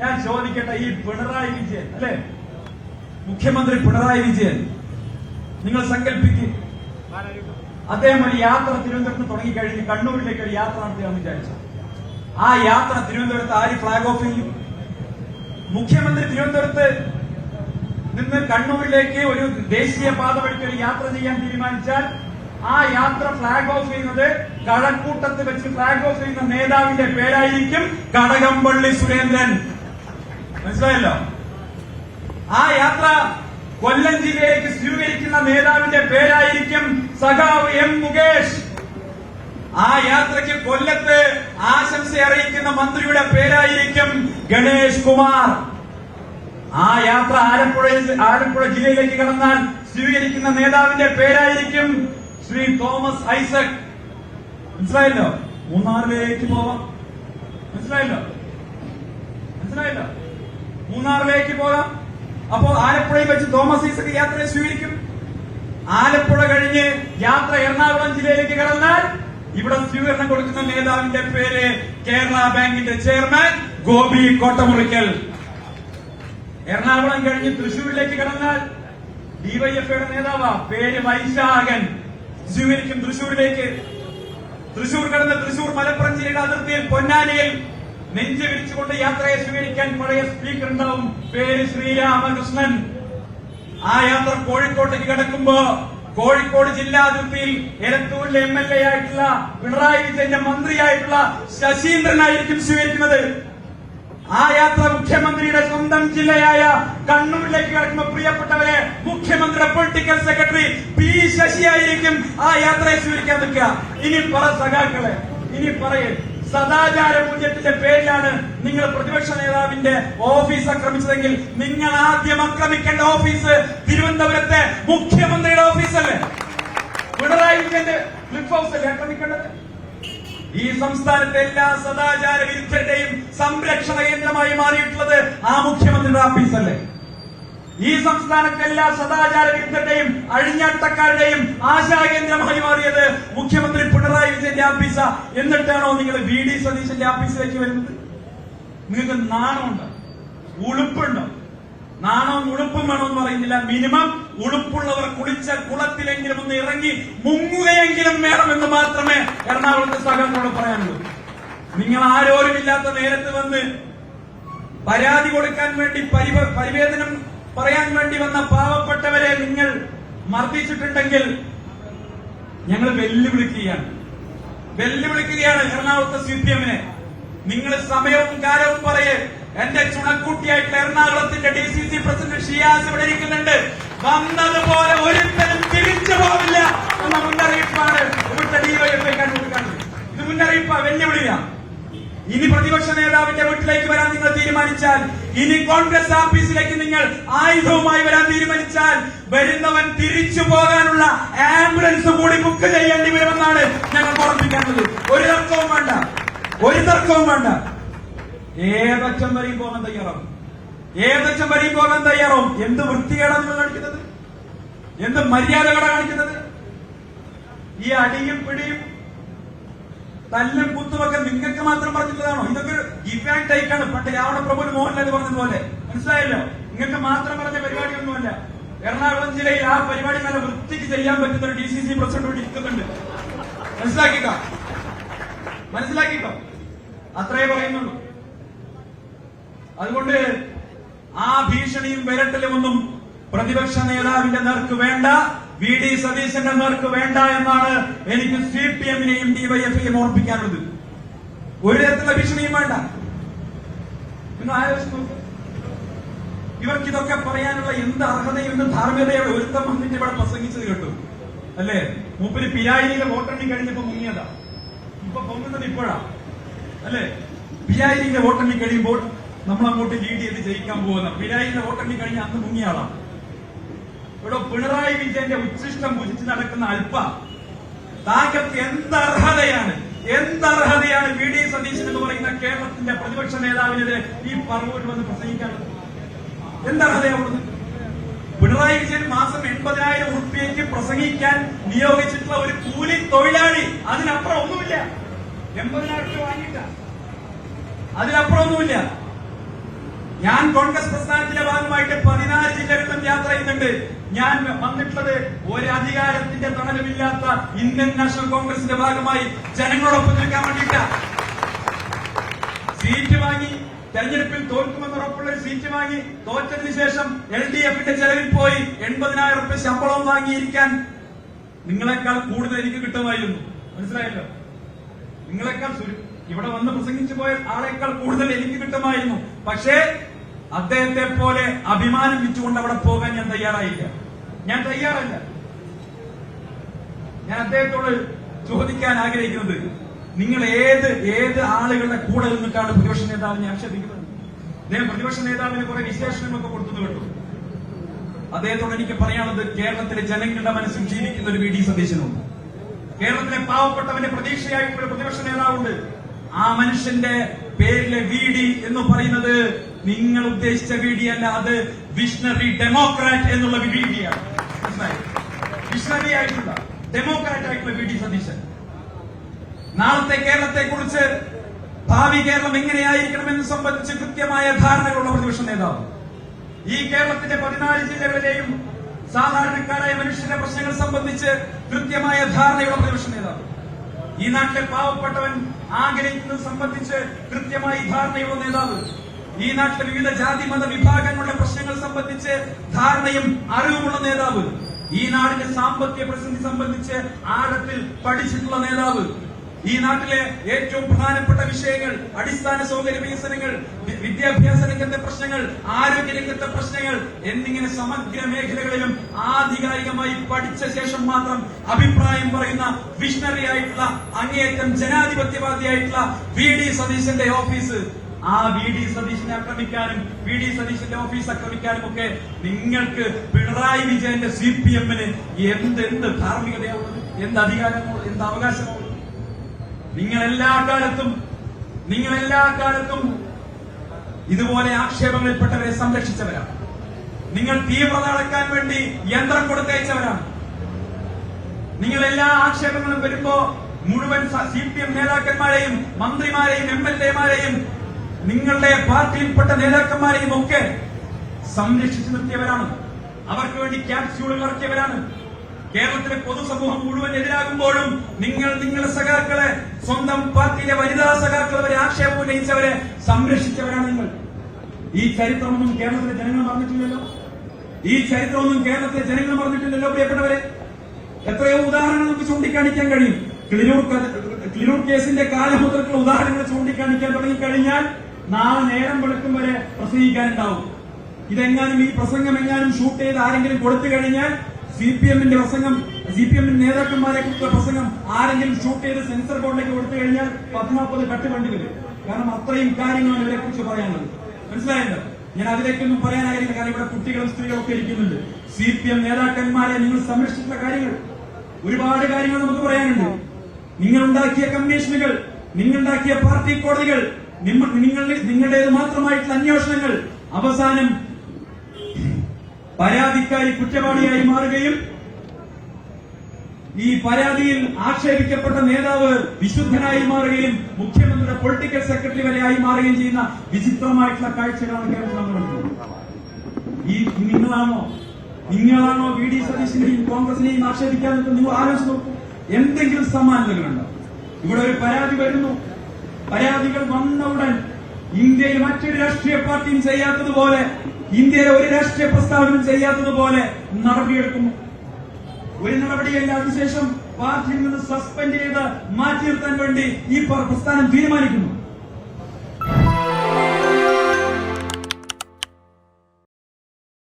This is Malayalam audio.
ഞാൻ ചോദിക്കട്ടെ ഈ പിണറായി വിജയൻ അല്ലെ? മുഖ്യമന്ത്രി പിണറായി വിജയൻ നിങ്ങൾ സങ്കല്പിക്കും. അദ്ദേഹം ഒരു യാത്ര തിരുവനന്തപുരത്ത് തുടങ്ങി കഴിഞ്ഞ് കണ്ണൂരിലേക്ക് ഒരു യാത്ര നടത്തിയാന്ന് വിചാരിച്ചു. ആ യാത്ര തിരുവനന്തപുരത്ത് ആര് ഫ്ളാഗ് ഓഫ് ചെയ്യും? മുഖ്യമന്ത്രി തിരുവനന്തപുരത്ത് നിന്ന് കണ്ണൂരിലേക്ക് ഒരു ദേശീയ പാത വഴിക്ക് ഒരു യാത്ര ചെയ്യാൻ തീരുമാനിച്ചാൽ ആ യാത്ര ഫ്ളാഗ് ഓഫ് ചെയ്യുന്നത് കഴക്കൂട്ടത്ത് വെച്ച് ഫ്ളാഗ് ഓഫ് ചെയ്യുന്ന നേതാവിന്റെ പേരായിരിക്കും കടകംപള്ളി സുരേന്ദ്രൻ. മനസ്സിലായല്ലോ? ആ യാത്ര കൊല്ലം ജില്ലയിലേക്ക് സ്വീകരിക്കുന്ന നേതാവിന്റെ പേരായിരിക്കും സഖാവ് എം മുകേഷ്. ആ യാത്രയ്ക്ക് കൊല്ലത്ത് ആശംസ അറിയിക്കുന്ന മന്ത്രിയുടെ പേരായിരിക്കും ഗണേഷ് കുമാർ. ആ യാത്ര ആലപ്പുഴയിൽ ആലപ്പുഴ ജില്ലയിലേക്ക് കടന്നാൽ സ്വീകരിക്കുന്ന നേതാവിന്റെ പേരായിരിക്കും ശ്രീ തോമസ് ഐസക്. മനസ്സിലായല്ലോ? മൂന്നാറിലേക്ക് പോവാം. മനസ്സിലായല്ലോ? മനസ്സിലായല്ലോ? മൂന്നാറിലേക്ക് പോകാം. അപ്പോൾ ആലപ്പുഴയിൽ വെച്ച് തോമസ് ഐസക് യാത്രയെ സ്വീകരിക്കും. ആലപ്പുഴ കഴിഞ്ഞ് യാത്ര എറണാകുളം ജില്ലയിലേക്ക് കടന്നാൽ ഇവിടെ സ്വീകരണം കൊടുക്കുന്ന നേതാവിന്റെ പേര് കേരള ബാങ്കിന്റെ ചെയർമാൻ ഗോപി കോട്ടമുറിക്കൽ. എറണാകുളം കഴിഞ്ഞ് തൃശൂരിലേക്ക് കടന്നാൽ ഡിവൈഎഫ്ഐയുടെ നേതാവാ പേര് വൈശാഖൻ. സ്വീകരിക്കും തൃശൂരിലേക്ക് തൃശൂർ കടന്ന് തൃശൂർ മലപ്പുറം ജില്ലയുടെ അതിർത്തിയിൽ പൊന്നാനിയിൽ നെഞ്ചു വിരിച്ചുകൊണ്ട് യാത്രയെ സ്വീകരിക്കാൻ പഴയ സ്പീക്കർ ഉണ്ടാവും പേര് ശ്രീരാമകൃഷ്ണൻ. ആ യാത്ര കോഴിക്കോട്ടേക്ക് കിടക്കുമ്പോ കോഴിക്കോട് ജില്ലാ അതിർത്തിയിൽ എലത്തൂരിലെ എം എൽ എ ആയിട്ടുള്ള പിണറായി വിജയന്റെ മന്ത്രിയായിട്ടുള്ള ശശീന്ദ്രനായിരിക്കും സ്വീകരിക്കുന്നത്. ആ യാത്ര മുഖ്യമന്ത്രിയുടെ സ്വന്തം ജില്ലയായ കണ്ണൂരിലേക്ക് കിടക്കുന്ന പ്രിയപ്പെട്ടവരെ മുഖ്യമന്ത്രിയുടെ പൊളിറ്റിക്കൽ സെക്രട്ടറി പി ശശിയായിരിക്കും ആ യാത്രയെ സ്വീകരിക്കാൻ നിൽക്കുക. ഇനി പറ സഖാക്കളെ ഇനി പറയേ. സദാചാര പൂജ്യത്തിന്റെ പേരിലാണ് നിങ്ങൾ പ്രതിപക്ഷ നേതാവിന്റെ ഓഫീസ് ആക്രമിച്ചതെങ്കിൽ നിങ്ങൾ ആദ്യം ആക്രമിക്കേണ്ട ഓഫീസ് തിരുവനന്തപുരത്തെ മുഖ്യമന്ത്രിയുടെ ഓഫീസല്ലേ? പിണറായി വിജയന്റെ ക്ലിഫ് ഹൗസ് അല്ലേ ആക്രമിക്കേണ്ടത്? ഈ സംസ്ഥാനത്തെ എല്ലാ സദാചാര വിരുദ്ധരുടെയും സംരക്ഷണ കേന്ദ്രമായി മാറിയിട്ടുള്ളത് ആ മുഖ്യമന്ത്രിയുടെ ഓഫീസല്ലേ? ഈ സംസ്ഥാനത്തെ എല്ലാ സദാചാര വിരുദ്ധരുടെയും അഴിഞ്ഞാട്ടക്കാരുടെയും ആശാകേന്ദ്രമായി മാറിയത് മുഖ്യമന്ത്രി പിണറായി വിജയന്റെ ആഫീസ എന്നിട്ടാണോ നിങ്ങൾ വി ഡി സതീശന്റെ ആഫീസിലേക്ക് വരുന്നത്? നിങ്ങൾക്ക് നാണമുണ്ടോ? ഉളുപ്പുണ്ടോ? നാണവും ഉളുപ്പും വേണമെന്ന് പറയുന്നില്ല. മിനിമം ഉളുപ്പുള്ളവർ കുളിച്ച കുളത്തിലെങ്കിലും ഒന്ന് ഇറങ്ങി മുങ്ങുകയെങ്കിലും വേണം എന്ന് മാത്രമേ എറണാകുളത്തെ സഹകരണത്തോട് പറയാനുള്ളൂ. നിങ്ങൾ ആരോരുമില്ലാത്ത നേരത്ത് വന്ന് പരാതി കൊടുക്കാൻ വേണ്ടി പരിവേദനം പറയാൻ വേണ്ടി വന്ന പാവപ്പെട്ടവരെ നിങ്ങൾ മർദ്ദിച്ചിട്ടുണ്ടെങ്കിൽ ഞങ്ങൾ വെല്ലുവിളിക്കുകയാണ്. വെല്ലുവിളിക്കുകയാണ് എറണാകുളത്തെ സി പി എമ്മിനെ. നിങ്ങൾ സമയവും കാലവും പറയേ. എന്റെ ചുണക്കുട്ടിയായിട്ടുള്ള എറണാകുളത്തിന്റെ D C C president Shiyas ഇവിടെ ഇരിക്കുന്നുണ്ട്. വന്നതുപോലെ ഒരുത്തരും തിരിച്ചു പോവില്ല എന്ന മുന്നറിയിപ്പാണ് ഇവിടുത്തെ ഡിവൈഎഫ്ഐ കണ്ടുപിടിക്കുന്നത് ഇത് മുന്നറിയിപ്പാ വെല്ലുവിളിയാണ് ഇനി പ്രതിപക്ഷ നേതാവിന്റെ വീട്ടിലേക്ക് വരാൻ നിങ്ങൾ തീരുമാനിച്ചാൽ ഇനി കോൺഗ്രസ് ഓഫീസിലേക്ക് നിങ്ങൾ ആയുധവുമായി വരാൻ തീരുമാനിച്ചാൽ വരുന്നവൻ തിരിച്ചു പോകാനുള്ള ആംബുലൻസ് കൂടി ബുക്ക് ചെയ്യേണ്ടി വരുമെന്നാണ് ഞങ്ങൾ ഓർമ്മിക്കേണ്ടത്. ഒരു തർക്കവും വേണ്ട. ഒരു തർക്കവും വേണ്ട. ഏതറ്റം വരെയും പോകാൻ തയ്യാറാവും. ഏതറ്റം വരെയും പോകാൻ തയ്യാറാവും. എന്ത് വൃത്തികേടാണ് നിങ്ങൾ കാണിക്കുന്നത്? എന്ത് മര്യാദകളാണ് കാണിക്കുന്നത്? ഈ അടിയും പിടിയും തല്ലും കുത്തുമൊക്കെ നിങ്ങൾക്ക് മാത്രം പറഞ്ഞിട്ടുള്ളതാണോ? ഇതൊക്കെ ഒരു ഗിവ് ആൻഡ് ആണ്. പണ്ട് രാവണ പ്രഭു മോഹൻലാൽ പറഞ്ഞതുപോലെ മനസ്സിലായല്ലോ? നിങ്ങൾക്ക് മാത്രം പറഞ്ഞ പരിപാടിയൊന്നുമല്ല. എറണാകുളം ജില്ലയിൽ ആ പരിപാടി നല്ല വൃത്തിക്ക് ചെയ്യാൻ പറ്റുന്ന ഒരു ഡി സി സി പ്രസിഡന്റ് ഇരിക്കുന്നുണ്ട്. മനസ്സിലാക്കിക്കോ? മനസ്സിലാക്കിക്കോ? അത്രേ പറയുന്നുള്ളൂ. അതുകൊണ്ട് ആ ഭീഷണിയും വിരട്ടലും ഒന്നും പ്രതിപക്ഷ നേതാവിന്റെ നേർക്ക് വേണ്ട. വി ഡി സതീശന്റെ നേർക്ക് വേണ്ട എന്നാണ് എനിക്ക് സി പി എമ്മിനെയും ഡിവൈഎഫ്ഐയും ഓർപ്പിക്കാനുള്ളത് ഒരു തരത്തിലുള്ള ഭീഷണിയും വേണ്ട. നിങ്ങൾ ആലോചിച്ചു ഇവർക്ക് ഇതൊക്കെ പറയാനുള്ള എന്ത് അർഹതയും എന്ത് ധാർമ്മികതയോടെ ഒരുത്തം വന്നിട്ട് ഇവിടെ പ്രസംഗിച്ചത് കേട്ടു. അല്ലേ? മൂപ്പര് പിരായിരിയിലെ വോട്ടെണ്ണി കഴിഞ്ഞപ്പോ മുങ്ങിയതാ ഇപ്പൊ പൊങ്ങുന്നത് ഇപ്പോഴാ. അല്ലേ? പിരായിരിയിലെ വോട്ടെണ്ണി കഴിയുമ്പോൾ നമ്മൾ അങ്ങോട്ട് ലീഡ് ചെയ്ത് ജയിക്കാൻ പോകുന്ന പിരായിരിയിലെ വോട്ടെണ്ണി കഴിഞ്ഞ അന്ന് മുങ്ങിയ ആളാണ് ഇവിടെ പിണറായി വിജയന്റെ ഉച്ഛിഷ്ടം പൂജിച്ച് നടക്കുന്ന അല്പ താങ്കൾക്ക് എന്ത് അർഹതയാണ് എന്ത് അർഹതയാണ് വി ഡി സതീശൻ എന്ന് പറയുന്ന കേരളത്തിന്റെ പ്രതിപക്ഷ നേതാവിനെതിരെ ഈ പറവൂരിൽ വന്ന് പ്രസംഗിക്കാൻ എന്ത് അർഹതയാവുന്നത് പിണറായി വിജയൻ മാസം എൺപതിനായിരം ഉറുപ്പിയയ്ക്ക് പ്രസംഗിക്കാൻ നിയോഗിച്ചിട്ടുള്ള ഒരു കൂലി തൊഴിലാളി അതിനപ്പുറം ഒന്നുമില്ല. എൺപതിനായിരം രൂപ വാങ്ങിയിട്ട. അതിനപ്പുറം ഒന്നുമില്ല. ഞാൻ കോൺഗ്രസ് പ്രസ്ഥാനത്തിന്റെ ഭാഗമായിട്ട് പതിനാല് ജില്ലകളിലും യാത്ര ചെയ്യുന്നുണ്ട്. ഞാൻ വന്നിട്ടുള്ളത് ഒരു അധികാരത്തിന്റെ തണലുമില്ലാത്ത ഇന്ത്യൻ നാഷണൽ കോൺഗ്രസിന്റെ ഭാഗമായി ജനങ്ങളോടൊപ്പം നിൽക്കാൻ വേണ്ടിയിട്ട. സീറ്റ് വാങ്ങി തെരഞ്ഞെടുപ്പിൽ തോൽക്കുമെന്ന് ഉറപ്പുള്ള സീറ്റ് വാങ്ങി തോറ്റതിന് ശേഷം എൽ ഡി എഫിന്റെ ചെലവിൽ പോയി എൺപതിനായിരം റുപ്യ ശമ്പളം വാങ്ങിയിരിക്കാൻ നിങ്ങളെക്കാൾ കൂടുതൽ എനിക്ക് കിട്ടുമായിരുന്നു. മനസ്സിലായല്ലോ? നിങ്ങളെക്കാൾ ഇവിടെ വന്ന് പ്രസംഗിച്ചു പോയ ആളെക്കാൾ കൂടുതൽ എനിക്ക് കിട്ടുമായിരുന്നു. പക്ഷേ അദ്ദേഹത്തെ പോലെ അഭിമാനം വിറ്റുകൊണ്ട് അവിടെ പോകാൻ ഞാൻ തയ്യാറായില്ല. ഞാൻ തയ്യാറല്ല. ഞാൻ അദ്ദേഹത്തോട് ചോദിക്കാൻ ആഗ്രഹിക്കുന്നത് നിങ്ങൾ ഏത് ഏത് ആളുകളുടെ കൂടെ നിന്നിട്ടാണ് പ്രതിപക്ഷ നേതാവിനെ ആക്ഷേപിക്കുന്നത് അദ്ദേഹം പ്രതിപക്ഷ നേതാവിന് കുറെ വിശേഷണങ്ങളൊക്കെ കൊടുത്തു കേട്ടു. അദ്ദേഹത്തോട് എനിക്ക് പറയാനുള്ളത് കേരളത്തിലെ ജനങ്ങളുടെ മനസ്സിൽ ജീവിക്കുന്ന ഒരു വി ഡി സതീശനുണ്ട്. കേരളത്തിലെ പാവപ്പെട്ടവന്റെ പ്രതീക്ഷയായിട്ടുള്ള പ്രതിപക്ഷ നേതാവുണ്ട്. ആ മനുഷ്യന്റെ പേരിലെ വി ഡി എന്ന് പറയുന്നത് നിങ്ങൾ ഉദ്ദേശിച്ച വീഡിയല്ല അത് വിഷ്ണറി ഡെമോക്രാറ്റ് എന്നുള്ള വി ഡിയാണ് മനസ്സിലായോ? വിഷണറി ആയിട്ടുള്ള ഡെമോക്രാറ്റ് ആയിട്ടുള്ള വി ഡി സതീശൻ. നാളത്തെ കേരളത്തെ കുറിച്ച് ഭാവി കേരളം എങ്ങനെയായിരിക്കണമെന്ന് സംബന്ധിച്ച് കൃത്യമായ ധാരണകളുള്ള പ്രതിപക്ഷ നേതാവ്. ഈ കേരളത്തിന്റെ പതിനാല് ജില്ലകളിലെയും സാധാരണക്കാരായ മനുഷ്യരുടെ പ്രശ്നങ്ങൾ സംബന്ധിച്ച് കൃത്യമായ ധാരണയുള്ള പ്രതിപക്ഷ നേതാവ്. ഈ നാട്ടിലെ പാവപ്പെട്ടവൻ ആഗ്രഹിക്കുന്നത് സംബന്ധിച്ച് കൃത്യമായി ധാരണയുള്ള നേതാവ് ഈ നാട്ടിലെ വിവിധ ജാതി മത വിഭാഗങ്ങളുടെ പ്രശ്നങ്ങൾ സംബന്ധിച്ച് ധാരണയും അറിവുമുള്ള നേതാവ്. ഈ നാടിന്റെ സാമ്പത്തിക പ്രതിസന്ധി സംബന്ധിച്ച് ആഴത്തിൽ പഠിച്ചിട്ടുള്ള നേതാവ്. ഈ നാട്ടിലെ ഏറ്റവും പ്രധാനപ്പെട്ട വിഷയങ്ങൾ അടിസ്ഥാന സൗകര്യ വികസനങ്ങൾ വിദ്യാഭ്യാസ രംഗത്തെ പ്രശ്നങ്ങൾ ആരോഗ്യ രംഗത്തെ പ്രശ്നങ്ങൾ എന്നിങ്ങനെ സമഗ്ര മേഖലകളിലും ആധികാരികമായി പഠിച്ച ശേഷം മാത്രം അഭിപ്രായം പറയുന്ന വിഷണറി ആയിട്ടുള്ള അങ്ങേയറ്റം ജനാധിപത്യവാദിയായിട്ടുള്ള വി ഡി സതീശന്റെ ഓഫീസ് ആ വി ഡി സതീശിനെ ആക്രമിക്കാനും വി ഡി സതീശിന്റെ ഓഫീസ് ആക്രമിക്കാനും ഒക്കെ നിങ്ങൾക്ക് പിണറായി വിജയന്റെ സി പി എമ്മിന് എന്ത് എന്ത് ധാർമ്മികതയാവുള്ളത് എന്ത് അധികാരമോ എന്ത് അവകാശമോ ഉള്ളത്? നിങ്ങൾ എല്ലാ കാലത്തും നിങ്ങൾ എല്ലാ കാലത്തും ഇതുപോലെ ആക്ഷേപങ്ങളിൽപ്പെട്ടവരെ സംരക്ഷിച്ചവരാണ്. നിങ്ങൾ തീവ്രത അളക്കാൻ വേണ്ടി യന്ത്രം കൊടുത്തയച്ചവരാണ്. നിങ്ങൾ എല്ലാ ആക്ഷേപങ്ങളും വരുമ്പോ മുഴുവൻ സി പി എം നേതാക്കന്മാരെയും മന്ത്രിമാരെയും എം എൽ എമാരെയും നിങ്ങളുടെ പാർട്ടിയിൽപ്പെട്ട നേതാക്കന്മാരെയും ഒക്കെ സംരക്ഷിച്ചു നിർത്തിയവരാണ്. അവർക്ക് വേണ്ടി ക്യാപ്സ്യൂളുകൾ ഇറക്കിയവരാണ് കേരളത്തിലെ പൊതുസമൂഹം മുഴുവൻ എതിരാകുമ്പോഴും നിങ്ങൾ നിങ്ങളുടെ സഖാക്കളെ സ്വന്തം പാർട്ടിയിലെ വനിതാ സഖാക്കൾ വരെ ആക്ഷേപം ഉന്നയിച്ചവരെ സംരക്ഷിച്ചവരാണ് നിങ്ങൾ. ഈ ചരിത്രമൊന്നും കേരളത്തിലെ ജനങ്ങൾ മറന്നിട്ടില്ലല്ലോ? ഈ ചരിത്രമൊന്നും കേരളത്തിലെ ജനങ്ങൾ മറന്നിട്ടില്ലല്ലോ പ്രിയപ്പെട്ടവരെ? എത്രയോ ഉദാഹരണങ്ങൾ നമുക്ക് ചൂണ്ടിക്കാണിക്കാൻ കഴിയും. ക്ലിനൂർ ക്ലിനൂർ കേസിന്റെ കാലമുദ്രക്കുള്ള ഉദാഹരണങ്ങൾ ചൂണ്ടിക്കാണിക്കാൻ തുടങ്ങിക്കഴിഞ്ഞാൽ നാളെ നേരം വെളുക്കും വരെ പ്രസംഗിക്കാനുണ്ടാവും. ഇതെങ്ങാനും ഈ പ്രസംഗം എങ്ങാനും ഷൂട്ട് ചെയ്ത് ആരെങ്കിലും കൊടുത്തു കഴിഞ്ഞാൽ സി പി എമ്മിന്റെ പ്രസംഗം സി പി എമ്മിന്റെ നേതാക്കന്മാരെ കുറിച്ചുള്ള പ്രസംഗം ആരെങ്കിലും ഷൂട്ട് ചെയ്ത് സെൻസർ ബോർഡിലേക്ക് കൊടുത്തു കഴിഞ്ഞാൽ പത്മാപ്പത് കട്ട് വരും. കാരണം അത്രയും കാര്യങ്ങളാണ് ഇവരെ കുറിച്ച് പറയാനുള്ളത്. മനസ്സിലായല്ലോ? ഞാൻ അതിലേക്കൊന്നും പറയാനായിരുന്നു കാരണം ഇവിടെ കുട്ടികളും സ്ത്രീകളും ഒക്കെ ഇരിക്കുന്നുണ്ട്. സി പി എം നേതാക്കന്മാരെ നിങ്ങൾ സംരക്ഷിച്ചിട്ടുള്ള കാര്യങ്ങൾ. ഒരുപാട് കാര്യങ്ങൾ നമുക്ക് പറയാനുണ്ട്. നിങ്ങൾ ഉണ്ടാക്കിയ കമ്മീഷനുകൾ നിങ്ങളുണ്ടാക്കിയ പാർട്ടി കോടതികൾ നിങ്ങളുടെ നിങ്ങളുടേത് മാത്രമായിട്ടുള്ള അന്വേഷണങ്ങൾ അവസാനം പരാതിക്കാരി കുറ്റവാളിയായി മാറുകയും ഈ പരാതിയിൽ ആക്ഷേപിക്കപ്പെട്ട നേതാവ് വിശുദ്ധനായി മാറുകയും മുഖ്യമന്ത്രിയുടെ പൊളിറ്റിക്കൽ സെക്രട്ടറി വരെ ആയി മാറുകയും ചെയ്യുന്ന വിചിത്രമായിട്ടുള്ള കാഴ്ചകളാണ് നടക്കുന്നത് ഈ നിങ്ങളാണോ? നിങ്ങളാണോ വി ഡി സതീശിനെയും കോൺഗ്രസിനെയും ആക്ഷേപിക്കാൻ? നിങ്ങൾ ആലോചിച്ച് നോക്കൂ. എന്തെങ്കിലും സമാനതകളുണ്ടോ ഇവിടെ ഒരു പരാതി വരുന്നു. പരാതികൾ വന്ന ഉടൻ ഇന്ത്യയിൽ മറ്റൊരു രാഷ്ട്രീയ പാർട്ടിയും ചെയ്യാത്തതുപോലെ ഇന്ത്യയിലെ ഒരു രാഷ്ട്രീയ പ്രസ്താവനയും ചെയ്യാത്തതുപോലെ നടപടിയെടുക്കുന്നു. ഒരു നടപടിയല്ല അതിനുശേഷം പാർട്ടിയിൽ നിന്ന് സസ്പെൻഡ് ചെയ്ത് മാറ്റി നിർത്താൻ വേണ്ടി ഈ പ്ര- പ്രസ്ഥാനം തീരുമാനിക്കുന്നു.